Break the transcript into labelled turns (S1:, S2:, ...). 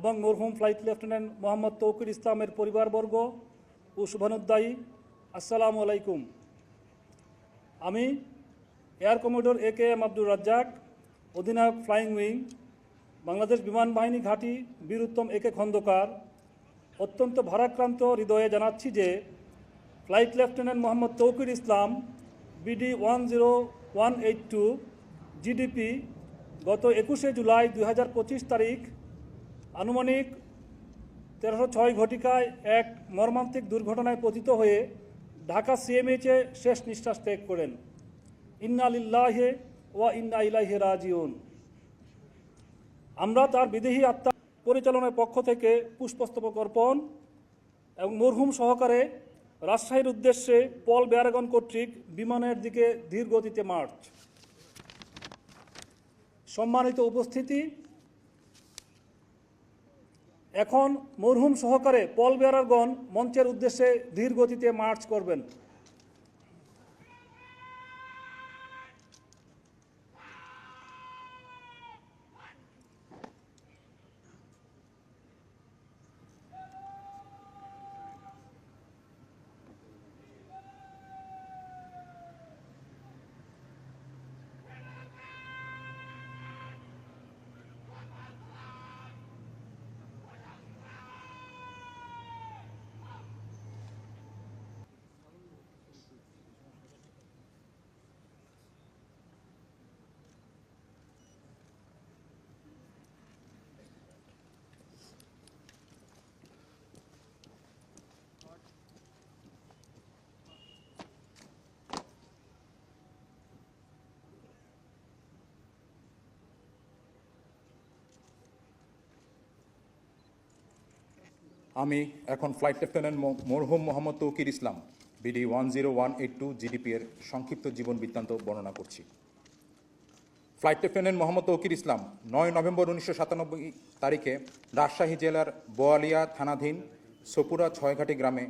S1: এবং মরহুম flight lieutenant Mohammad Tauqir ইসলামের পরিবারবর্গ ও শুভানুদ্দায়ী আসসালামু আলাইকুম। আমি air commodore A K M Abdur Razzak, অধিনায়ক ফ্লাইং উইং, বাংলাদেশ বিমান বাহিনী ঘাঁটি বীর উত্তম এ কে খন্দকার। অত্যন্ত ভারাক্রান্ত হৃদয়ে জানাচ্ছি যে flight lieutenant Mohammad Touqir Islam, BD one zero one eight two GDP, গত একুশে জুলাই দু হাজার পঁচিশ তারিখ আনুমানিক তেরোশো ছয় ঘটিকায় এক মর্মান্তিক দুর্ঘটনায় পতিত হয়ে ঢাকা সিএমএইচে শেষ নিঃশ্বাস ত্যাগ করেন। ইন্না লিল্লাহে ওয়া ইন্না ইলাইহে রাজিউন। আমরা তার বিদেহী আত্মা পরিচালনার পক্ষ থেকে পুষ্পস্তবক অর্পণ এবং মরহুম সহকারে রাজশাহীর উদ্দেশ্যে পল বেয়ারগন কর্তৃক বিমানের দিকে ধীর গতিতে মার্চ। সম্মানিত উপস্থিতি এখন মরহুম সহকারে পল বেয়ারারগণ মঞ্চের উদ্দেশ্যে ধীর গতিতে মার্চ করবেন।
S2: আমি এখন ফ্লাইট লেফটেন্যান্ট মরহুম Mohammad Touqir Islam BD one zero one eight two GDP এর সংক্ষিপ্ত জীবন বৃত্তান্ত বর্ণনা করছি। ফ্লাইট লেফটেন্যান্ট মোহাম্মদ তৌকির ইসলাম, নয় নভেম্বর উনিশশো সাতানব্বই তারিখে রাজশাহী জেলার বোয়ালিয়া থানাধীন সপুরা ছয়ঘাটি গ্রামে